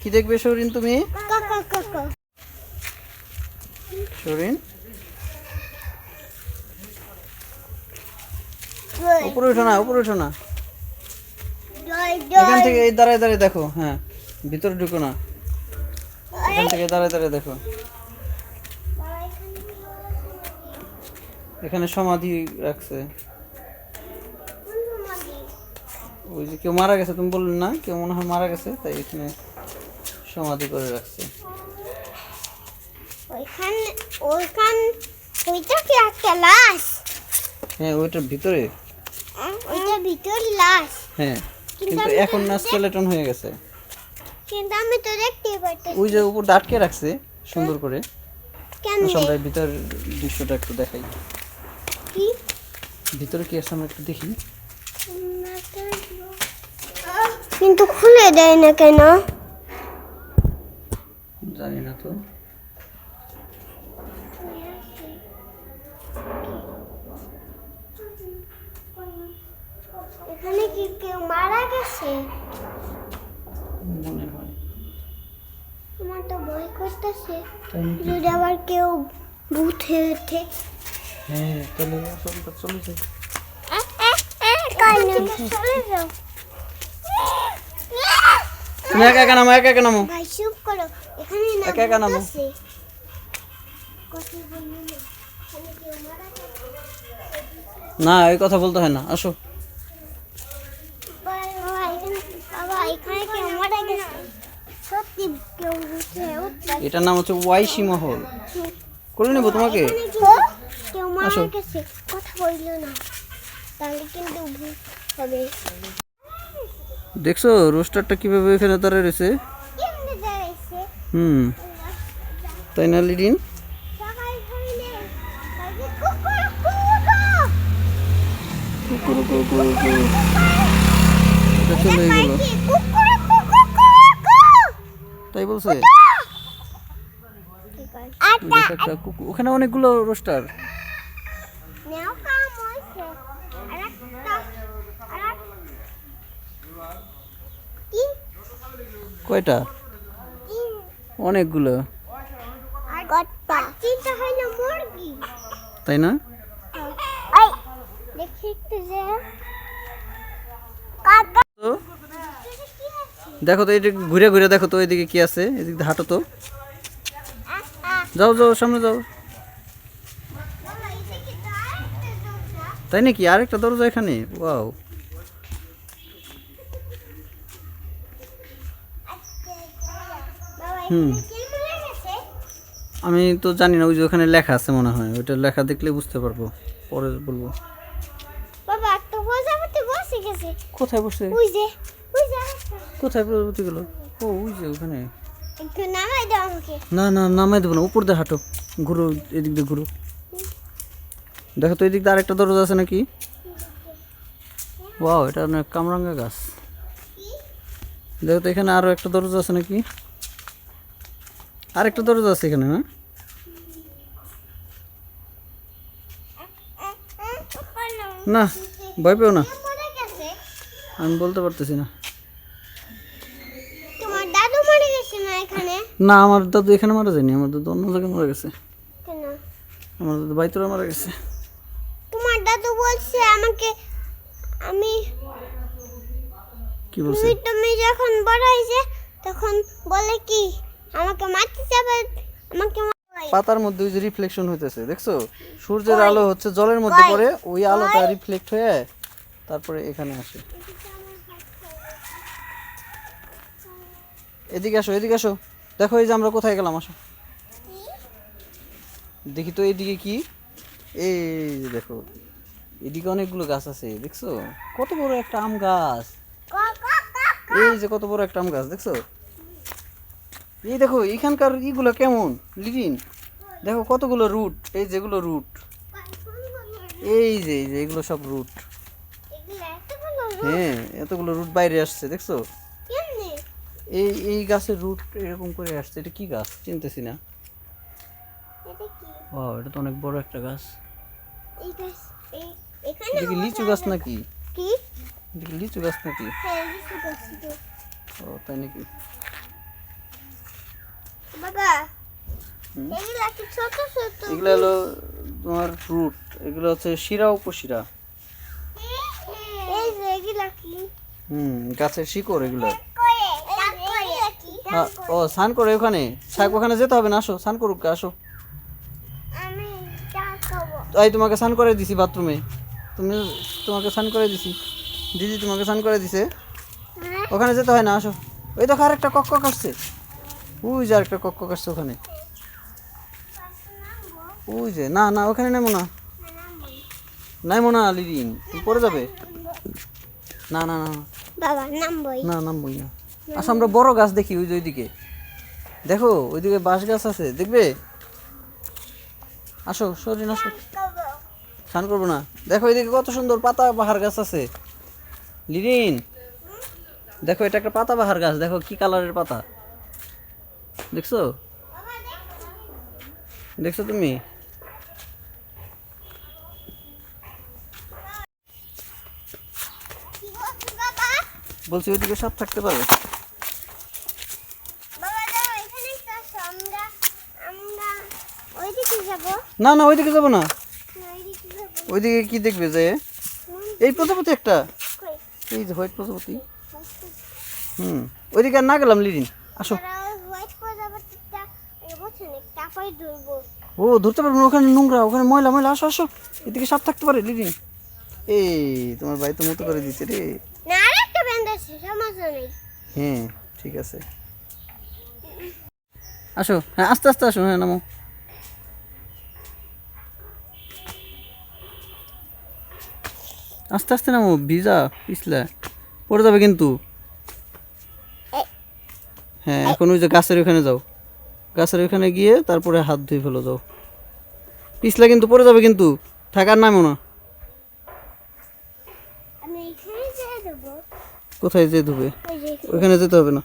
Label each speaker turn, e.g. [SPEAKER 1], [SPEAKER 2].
[SPEAKER 1] কি দেখবে সরিন তুমি? সরিন উপরে ওঠো না, উপরে ওঠো না। এখান থেকে এই দাঁড়ায় দাঁড়ায় দেখো হ্যাঁ ভিতরে ঢুকো না। এখান থেকে দাঁড়ায় দাঁড়ায় দেখো। এখানে সমাধি রাখছে। ওই যে কেউ মারা গেছে তুমি বললে না কেউ মনে হয় মারা গেছে তাই এখানে সমাধি করে রাখছে।
[SPEAKER 2] ওইখান ওইখান ওইটা কি একটা লাশ
[SPEAKER 1] হ্যাঁ ওইটার ভিতরে।
[SPEAKER 2] ওইটা ভিতর লাশ।
[SPEAKER 1] হ্যাঁ কিন্তু এখন না স্কেলেটন হয়ে গেছে।
[SPEAKER 2] কিন্তু আমি তো দেখতে পাচ্ছি
[SPEAKER 1] ওই যে উপর আটকে রাখছে সুন্দর করে।
[SPEAKER 2] কেন
[SPEAKER 1] সবাই ভিতর দৃশ্যটা একটু দেখাই।
[SPEAKER 2] কি?
[SPEAKER 1] ভিতরে কি আছে আমরা একটু দেখি।
[SPEAKER 2] কিন্তু খুলে দেয় না কেন?
[SPEAKER 1] জানি না তো।
[SPEAKER 2] এখানে কি কেউ মারা গেছে?
[SPEAKER 1] মনে হয়।
[SPEAKER 2] আমার তো ভয় করতেছে। যদি আবার কেউ ভূত হয়ে ওঠে?
[SPEAKER 1] হ্যাঁ তাহলে চলে তুমি একা একা নামো একা একা নামো
[SPEAKER 2] ভাই চুপ করো এখানে
[SPEAKER 1] একা একা নামো।
[SPEAKER 2] না।
[SPEAKER 1] এই কথা বলতে হয় না আসো। এটার নাম হচ্ছে ওয়াইশি মহল করে নেব তোমাকে আসো।
[SPEAKER 2] কথা বলল না তাহলে কিন্তু হবে।
[SPEAKER 1] দেখছ রোস্টারটা কীভাবে এখানে দাঁড়িয়ে রয়েছে? হুম। তাই না লিডিন? চলে গেল। তাই বলছে? ওখানে অনেকগুলো রোস্টার। কয়টা? অনেকগুলো। তাই না?
[SPEAKER 2] দেখো
[SPEAKER 1] তো? এটা ঘুরে ঘুরে দেখো তো এদিকে কি আছে? এদিকে হাঁটো তো। যাও যাও সামনে যাও। তাই নাকি? আরেকটা দরজা এখানে? ওয়াও। হুম। আমি তো জানি না ওই যে ওখানে লেখা আছে মনে হয়। ওইটা লেখা দেখলে বুঝতে পারব। পরে বলব।
[SPEAKER 2] বাবা প্রজাপতি বসে গেছে।
[SPEAKER 1] কোথায় বসে?
[SPEAKER 2] ওই যে ওই যে।
[SPEAKER 1] কোথায় প্রজাপতি গেল? ও ওই যে ওখানে।
[SPEAKER 2] একটু নামাই দাও আমাকে।
[SPEAKER 1] না না নামাই দেবো না উপর দিয়ে হাঁটো। ঘুরো এদিক দিয়ে ঘুরো। দেখো তো এদিক দিয়ে আরেকটা দরজা আছে নাকি? ওয়াও এটা অনেক কামরাঙ্গা গাছ। দেখো তো এখানে আরও একটা দরজা আছে নাকি? আরেকটা দরজা আছে এখানে না না ভয় পেও না। আমি বলতে পারতেছি না।
[SPEAKER 2] তোমার দাদু মরে গেছে না
[SPEAKER 1] আমার দাদু এখানে মারা যায়নি আমার দাদু অন্য জায়গায় মারা গেছে। আমার দাদু বাইতরা মারা গেছে।
[SPEAKER 2] তোমার দাদু বলছে আমাকে আমি
[SPEAKER 1] কি বলছে?
[SPEAKER 2] তুমি তুমি যখন বড় হয়েছে তখন বলে কি? আমাকে আমাকে
[SPEAKER 1] পাতার মধ্যে ওই যে রিফ্লেকশন হইতেছে দেখছ? সূর্যের আলো হচ্ছে জলের মধ্যে পড়ে ওই আলোটা রিফ্লেক্ট হয়ে তারপরে এখানে আসে। এদিকে আসো এদিকে আসো। দেখো এই যে আমরা কোথায় গেলাম আসো। দেখি তো এইদিকে কি? এই যে দেখো এদিকে অনেকগুলো গাছ আছে দেখছ? কত বড় একটা আম গাছ। এই যে কত বড় একটা আম গাছ দেখছ? এই দেখো এখানকার ইগুলো কেমন? লিটিন। দেখো কতগুলো রুট এই যেগুলো রুট এই যে এই যে এগুলো সব রুট হ্যাঁ এতগুলো রুট বাইরে আসছে দেখছ? এই এই গাছের রুট এরকম করে আসছে। এটা কি গাছ? চিনতেছি না। ও এটা তো অনেক বড় একটা গাছ। কি লিচু গাছ নাকি? লিচু গাছ নাকি?
[SPEAKER 2] হ্যাঁ
[SPEAKER 1] ও তাই নাকি?
[SPEAKER 2] এগুলা কি ছোট ছোট?
[SPEAKER 1] এগুলো হলো তোমার রুট এগুলো হচ্ছে শিরা উপশিরা। হুম গাছের শিকড় এগুলো।
[SPEAKER 2] কি?
[SPEAKER 1] হ্যাঁ, ও স্নান করে ওখানে। শাক ওখানে যেতে হবে না আসো স্নান করুক আসো।
[SPEAKER 2] আমি
[SPEAKER 1] এই তোমাকে স্নান করে দিছি বাথরুমে। তুমি তোমাকে স্নান করে দিছি। দিদি তোমাকে স্নান করে দিছে।
[SPEAKER 2] হ্যাঁ।
[SPEAKER 1] ওখানে যেতে হয় না আসো। ওই দেখো আরেকটা কক্কক আসছে। ওই যে আরেকটা কক্কক আসছে ওখানে। ওই যে না না ওখানে নেমো না। নাইমো না লিরিন তুমি পড়ে যাবে। না না না।
[SPEAKER 2] বাবা নামবই।
[SPEAKER 1] না নামবই না। আসো আমরা বড় গাছ দেখি ওই যে ওইদিকে। দেখো ওইদিকে বাঁশ গাছ আছে দেখবে? আসো সরিন আসো স্নান করব না। দেখো এদিকে কত সুন্দর পাতা বাহার গাছ আছে। লিরিন দেখো এটা একটা পাতা বাহার গাছ দেখো কি কালারের পাতা। দেখছ? দেখছ তুমি? বলছি ওইদিকে সাপ থাকতে পারে? না না, ওইদিকে যাব না।
[SPEAKER 2] ওইদিকে
[SPEAKER 1] কি দেখবে যে? এই প্রজাপতি একটা। এই যে হোয়াইট প্রজাপতি। হুম, ওইদিকে আর না গেলাম লিরিন আসো
[SPEAKER 2] হোয়াইট প্রজাপতিটা এবছর তারপরে ধরবো
[SPEAKER 1] ও ধরতে পারব ওখানে নোংরা ওখানে ময়লা ময়লা আসো আসো। এদিকে সাপ থাকতে পারে লিরিন এই তোমার ভাই তো মতো করে দিচ্ছে রে।
[SPEAKER 2] না আরেকটা ব্যান্ড সমস্যা নেই।
[SPEAKER 1] হ্যাঁ ঠিক আছে। আসো হ্যাঁ আস্তে আস্তে আসো হ্যাঁ নামো। আস্তে আস্তে নামো ভিজা পিছলা। পড়ে যাবে কিন্তু। হ্যাঁ এখন ওই যে গাছের ওখানে যাও। গাছের ওইখানে গিয়ে তারপরে হাত ধুয়ে ফেলো যাও। পিছলা কিন্তু পড়ে যাবে কিন্তু থাকার নামও না।
[SPEAKER 2] কোথায় যেয়ে ধুবে?
[SPEAKER 1] কোথায় যেতে হবে ওইখানে যেতে হবে না।